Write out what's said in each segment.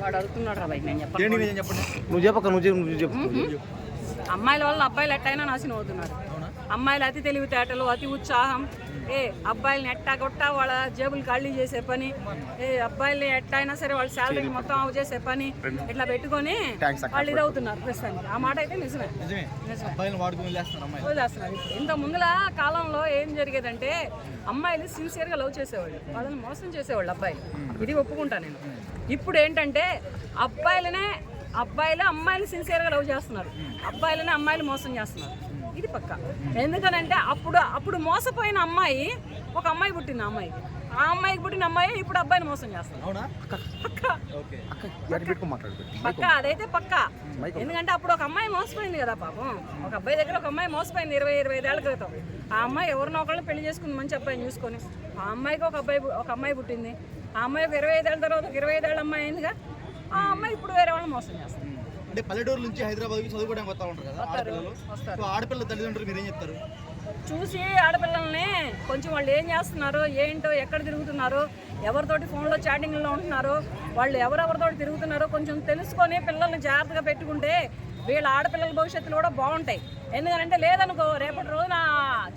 వాడు అడుగుతున్నాడు రా నేను చెప్పండి? నువ్వు చెప్పక నువ్వు చెప్పు నువ్వు చెప్పు. అమ్మాయిల వల్ల అబ్బాయిలు ఎట్టయినా నాశనం అవుతున్నారు. అమ్మాయిలు అతి తెలివితేటలు అతి ఉత్సాహం. ఏ అబ్బాయిల్ని ఎట్టా కొట్టా వాళ్ళ జేబులు ఖాళీ చేసే పని. ఏ అబ్బాయిల్ని ఎట్టయినా సరే వాళ్ళ శాలరీ మొత్తం అవు చేసే పని. ఇట్లా పెట్టుకొని వాళ్ళు ఇది అవుతున్నారు ప్రస్తుతానికి. ఆ మాట అయితే నిజమే. అబ్బాయిలు వదిలేస్తున్నారు ఇంత ముందుల కాలంలో ఏం జరిగేదంటే అమ్మాయిలు సిన్సియర్గా లవ్ చేసేవాళ్ళు. వాళ్ళని మోసం చేసేవాళ్ళు అబ్బాయిలు. ఇది ఒప్పుకుంటా నేను. ఇప్పుడు ఏంటంటే అబ్బాయిలనే అబ్బాయిలు అమ్మాయిలు సిన్సియర్గా లవ్ చేస్తున్నారు. అబ్బాయిలనే అమ్మాయిలు మోసం చేస్తున్నారు. ఇది పక్క. ఎందుకనంటే అప్పుడు అప్పుడు మోసపోయిన అమ్మాయి ఒక అమ్మాయి పుట్టింది అమ్మాయి. ఆ అమ్మాయికి పుట్టిన అమ్మాయి ఇప్పుడు అబ్బాయిని మోసం చేస్తుంది. అవునా? పక్క అదైతే పక్క. ఎందుకంటే అప్పుడు ఒక అమ్మాయి మోసపోయింది కదా పాపం. ఒక అబ్బాయి దగ్గర ఒక అమ్మాయి మోసపోయింది ఇరవై ఇరవై ఐదేళ్ళ క్రితం. ఆ అమ్మాయి ఎవరినో ఒకళ్ళని పెళ్ళి చేసుకుంది మంచి అబ్బాయిని చూసుకొని. ఆ అమ్మాయికి ఒక అబ్బాయి ఒక అమ్మాయి పుట్టింది. ఆ అమ్మాయి ఒక ఇరవై ఐదేళ్ళ తర్వాత ఒక ఇరవై ఐదేళ్ళ అమ్మాయి అయిందిగా. ఆ అమ్మాయి ఇప్పుడు వేరే వాళ్ళని మోసం చేస్తుంది. అంటే పల్లెటూరు నుంచి హైదరాబాద్ చదువుకోవడానికి వస్తా ఉంటారు కదా ఆడపిల్లలు. సో ఆడపిల్ల తల్లిదండ్రులు మీరు ఏం చెప్తారు? చూసి ఆడపిల్లల్ని కొంచెం వాళ్ళు ఏం చేస్తున్నారు ఏంటో ఎక్కడ తిరుగుతున్నారు ఎవరితోటి ఫోన్లో చాటింగ్లో ఉంటున్నారు వాళ్ళు ఎవరెవరితో తిరుగుతున్నారో కొంచెం తెలుసుకొని పిల్లల్ని జాగ్రత్తగా పెట్టుకుంటే వీళ్ళ ఆడపిల్లల భవిష్యత్తులు కూడా బాగుంటాయి. ఎందుకంటే లేదనుకో రేపటి రోజున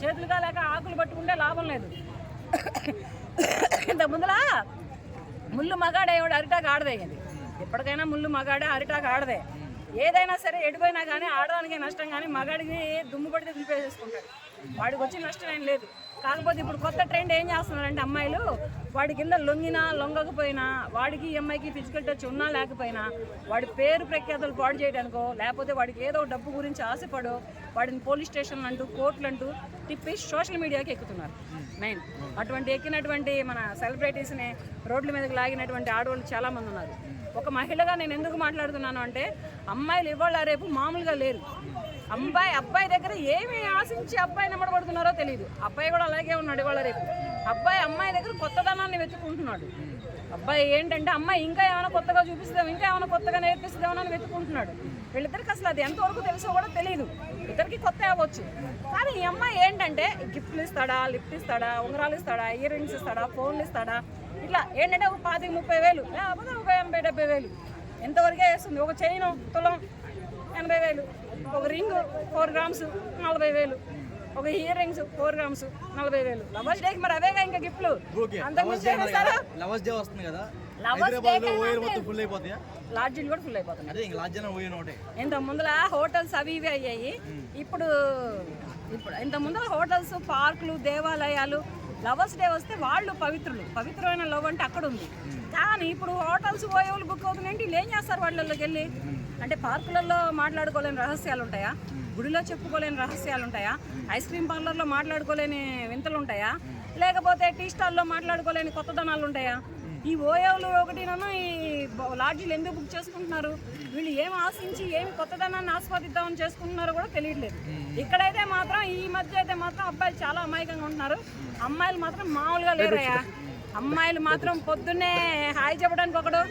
చేతులుగా లేక ఆకులు పట్టుకుంటే లాభం లేదు. ఇంత ముందులా ముళ్ళు మగాడే అరిటాకు ఆడదేయండి ఎప్పటికైనా ముళ్ళు మగాడే అరిటాకు ఆడదే. ఏదైనా సరే ఎడిపోయినా కానీ ఆడడానికి నష్టం కానీ మగాడికి దుమ్ము పడితే దులిపేసేసుకుంటాడు వాడికి వచ్చి నష్టం ఏం లేదు. కాకపోతే ఇప్పుడు కొత్త ట్రెండ్ ఏం చేస్తున్నారంటే అమ్మాయిలు వాడి కింద లొంగినా లొంగకపోయినా వాడికి ఈ అమ్మాయికి ఫిజికల్ టచ్ ఉన్నా లేకపోయినా వాడి పేరు ప్రఖ్యాతలు పాడు చేయడానికో లేకపోతే వాడికి ఏదో డబ్బు గురించి ఆశపడో వాడిని పోలీస్ స్టేషన్ అంటూ కోర్టులు అంటూ తిప్పి సోషల్ మీడియాకి ఎక్కుతున్నారు. మెయిన్ అటువంటి ఎక్కినటువంటి మన సెలబ్రిటీస్ని రోడ్ల మీదకి లాగినటువంటి ఆడవాళ్ళు చాలామంది ఉన్నారు. ఒక మహిళగా నేను ఎందుకు మాట్లాడుతున్నాను అంటే అమ్మాయిలు ఇవాళ రేపు మామూలుగా లేరు. అబ్బాయి అబ్బాయి దగ్గర ఏమి ఆశించి అబ్బాయి నిమ్మడబడుతున్నారో తెలియదు అబ్బాయి కూడా అలాగే ఉన్నాడు ఇవాళ రేపు. అబ్బాయి అమ్మాయి దగ్గర కొత్తదనాన్ని వెతుకుంటున్నాడు అబ్బాయి ఏంటంటే అమ్మాయి ఇంకా ఏమైనా కొత్తగా చూపిస్తాం ఇంకా ఏమైనా కొత్తగా నేర్పిస్తామని అని వీళ్ళిద్దరికి అసలు అది ఎంతవరకు తెలుసో కూడా తెలియదు ఇద్దరికి కొత్త అవ్వచ్చు. కానీ ఈ అమ్మాయి ఏంటంటే గిఫ్ట్లు ఇస్తాడా లిఫ్ట్ ఇస్తాడా ఉంగరాలు ఇస్తాడా ఇయర్ రింగ్స్ ఇస్తాడా ఫోన్లు ఇస్తాడా ఇట్లా ఏంటంటే ఒక పాతిక ముప్పై వేలు లేకపోతే ఒక ఎనభై డెబ్బై వేలు. ఎంతవరకే వేస్తుంది? ఒక చైన్ తులం ఎనభై వేలు. ఒక రింగ్ ఫోర్ గ్రామ్స్ నలభై వేలు. ఒక ఇయర్ రింగ్స్ ఫోర్ గ్రామ్స్ నలభై వేలు లవర్స్ డేకి మరి అవేగా ఇంకా గిఫ్ట్లు? లవర్స్ డే వస్తుంది కదా. లాడ్జీలు కూడా ఫుల్ అయిపోతున్నాయి అదే ఇంత ముందర హోటల్స్ అవి ఇవి అయ్యాయి. ఇప్పుడు ఇప్పుడు ఇంత ముందర హోటల్స్ పార్కులు దేవాలయాలు లవర్స్ డే వస్తే వాళ్ళు పవిత్రులు. పవిత్రమైన లవ్ అంటే అక్కడ ఉంది. కానీ ఇప్పుడు హోటల్స్ పోయేవాళ్ళు బుక్ అవుతున్నాయంటే వీళ్ళు ఏం చేస్తారు వాళ్ళలోకి వెళ్ళి? అంటే పార్కులలో మాట్లాడుకోలేని రహస్యాలు ఉంటాయా? గుడిలో చెప్పుకోలేని రహస్యాలు ఉంటాయా? ఐస్ క్రీమ్ పార్లర్లో మాట్లాడుకోలేని వింతలు ఉంటాయా? లేకపోతే టీ స్టాల్లో మాట్లాడుకోలేని కొత్తదనాలు ఉంటాయా? ఈ ఓయోలు ఒకటినను ఈ బ- లాడ్జీలు ఎందుకు బుక్ చేసుకుంటున్నారు? వీళ్ళు ఏం ఆశించి ఏం కొత్తదనాన్ని ఆస్వాదిద్దామని చేసుకుంటున్నారో కూడా తెలియట్లేదు. ఇక్కడైతే మాత్రం ఈ మధ్య అయితే మాత్రం అబ్బాయిలు చాలా అమాయకంగా ఉంటున్నారు. అమ్మాయిలు మాత్రం మామూలుగా లేరయ్యా. అమ్మాయిలు మాత్రం పొద్దున్నే హాయ్ చెప్పడానికి ఒకడు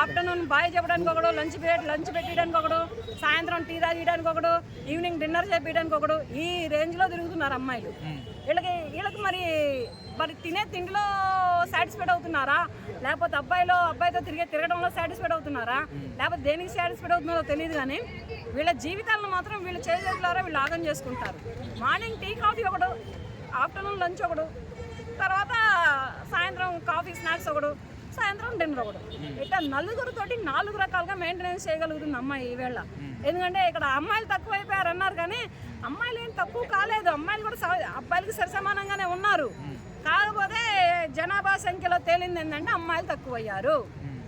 ఆఫ్టర్నూన్ బాయ్ చెప్పడానికి ఒకడు లంచ్ పీరియడ్ లంచ్ పెట్టడానికి ఒకడు సాయంత్రం టీ తాగడానికి ఒకడు ఈవినింగ్ డిన్నర్ చేయడానికి ఒకడు ఈ రేంజ్లో తిరుగుతున్నారు అమ్మాయిలు. వీళ్ళకి వీళ్ళకి మరి మరి తినే తిండిలో సాటిస్ఫైడ్ అవుతున్నారా? లేకపోతే అబ్బాయిలో అబ్బాయితో తిరిగే తిరగడంలో సాటిస్ఫైడ్ అవుతున్నారా? లేకపోతే దేనికి సాటిస్ఫైడ్ అవుతున్నారో తెలియదు కానీ వీళ్ళ జీవితాలను మాత్రం వీళ్ళు చేసేట్లారా వీళ్ళు ఆగం చేసుకుంటారు. మార్నింగ్ టీ కాఫీ ఒకడు ఆఫ్టర్నూన్ లంచ్ ఒకడు తర్వాత సాయంత్రం కాఫీ స్నాక్స్ ఒకడు సాయంత్రం డిన్నర్ ఒకడు ఇట్లా నలుగురితోటి నాలుగు రకాలుగా మెయింటెనెన్స్ చేయగలుగుతుంది అమ్మాయి ఈవేళ ఎందుకంటే ఇక్కడ అమ్మాయిలు తక్కువ అయిపోయారు అన్నారు కానీ అమ్మాయిలు ఏం తక్కువ కాలేదు. అమ్మాయిలు కూడా అబ్బాయిలకి సరిసమానంగానే ఉన్నారు. కాకపోతే జనాభా సంఖ్యలో తేలింది ఏంటంటే అమ్మాయిలు తక్కువ అయ్యారు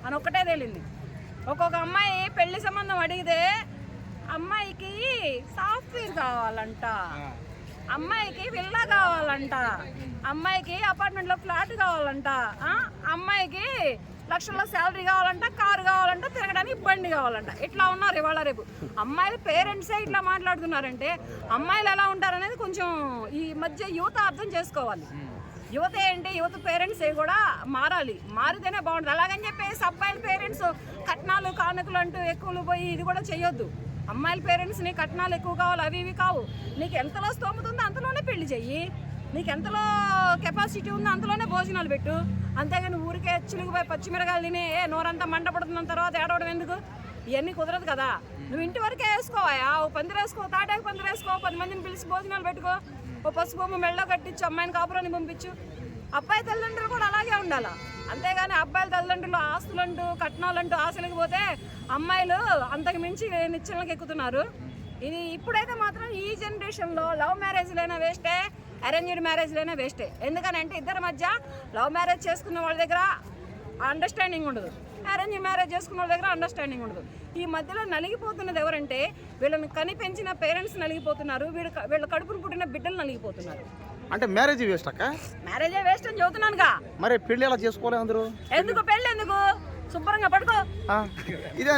అని ఒక్కటే తేలింది. ఒక్కొక్క అమ్మాయి పెళ్ళి సంబంధం అడిగితే అమ్మాయికి సాఫ్ట్వేర్ కావాలంట. అమ్మాయికి విల్లా కావాలంట. అమ్మాయికి అపార్ట్మెంట్లో ఫ్లాట్ కావాలంట. అమ్మాయికి లక్షల శాలరీ కావాలంట కారు కావాలంట తిరగడానికి బండి కావాలంట. ఇట్లా ఉన్నారు ఇవాళ రేపు. అమ్మాయిల పేరెంట్సే ఇట్లా మాట్లాడుతున్నారంటే అమ్మాయిలు ఎలా ఉంటారనేది కొంచెం ఈ మధ్య యువత అర్థం చేసుకోవాలి. యువత ఏంటి? యువత పేరెంట్స్ కూడా మారాలి. మారితేనే బాగుంటుంది. అలాగని చెప్పేసి అబ్బాయిల పేరెంట్స్ కట్నాలు కానుకలు అంటూ ఎక్కువలు పోయి ఇది కూడా చేయొద్దు. అమ్మాయిల పేరెంట్స్ని కట్నాలు ఎక్కువ కావాలి అవి ఇవి కావు. నీకు ఎంతలో స్తోమత ఉందో అంతలోనే పెళ్ళి చెయ్యి. నీకు ఎంతలో కెపాసిటీ ఉందో అంతలోనే భోజనాలు పెట్టు. అంతేగాని ఊరికే చిలుగుపోయి పచ్చిమిరకాయలు తిని ఏ నోరంతా మండపడుతున్న తర్వాత ఏడవడం ఎందుకు? ఇవన్నీ కుదరదు కదా. నువ్వు ఇంటి వరకే వేసుకోవాయా? ఓ పందిరి వేసుకో తాటాకు పందిరి వేసుకో పది మందిని పిలిచి భోజనాలు పెట్టుకో. ఓ పసుపు బొమ్మ మెళ్ళో కట్టించు అమ్మాయిని కాపురాన్ని పంపించు. అబ్బాయి తల్లిదండ్రులు కూడా అలాగే ఉండాలి? అంతేగాని అబ్బాయిల తల్లిదండ్రులు ఆస్తులంటూ కట్నాలంటూ ఆశలకు పోతే అమ్మాయిలు అంతకు మించి నిచ్చెనలకు ఎక్కుతున్నారు. ఇది ఇప్పుడైతే మాత్రం ఈ జనరేషన్లో లవ్ మ్యారేజ్లైనా వేస్టే అరేంజ్డ్ మ్యారేజ్లైనా వేస్టే. ఎందుకనంటే ఇద్దరి మధ్య లవ్ మ్యారేజ్ చేసుకున్న వాళ్ళ దగ్గర అండర్స్టాండింగ్ ఉండదు. అరేంజ్ మ్యారేజ్ చేసుకున్న వాళ్ళ దగ్గర అండర్స్టాండింగ్ ఉండదు. ఈ మధ్యలో నలిగిపోతున్నది ఎవరంటే వీళ్ళని కనిపెంచిన పేరెంట్స్ నలిగిపోతున్నారు వీళ్ళు వీళ్ళ కడుపును పుట్టిన బిడ్డలు నలిగిపోతున్నారు. అంటే మ్యారేజ్ వేస్ట్ అక్క? మ్యారేజే వేస్ట్ అని చెబుతున్నానుగా. మరి పెళ్ళి ఎలా చేసుకోవాలి అందరూ? ఎందుకు పెళ్ళి ఎందుకు? శుభ్రంగా పడుకో. ఆ, ఇదే.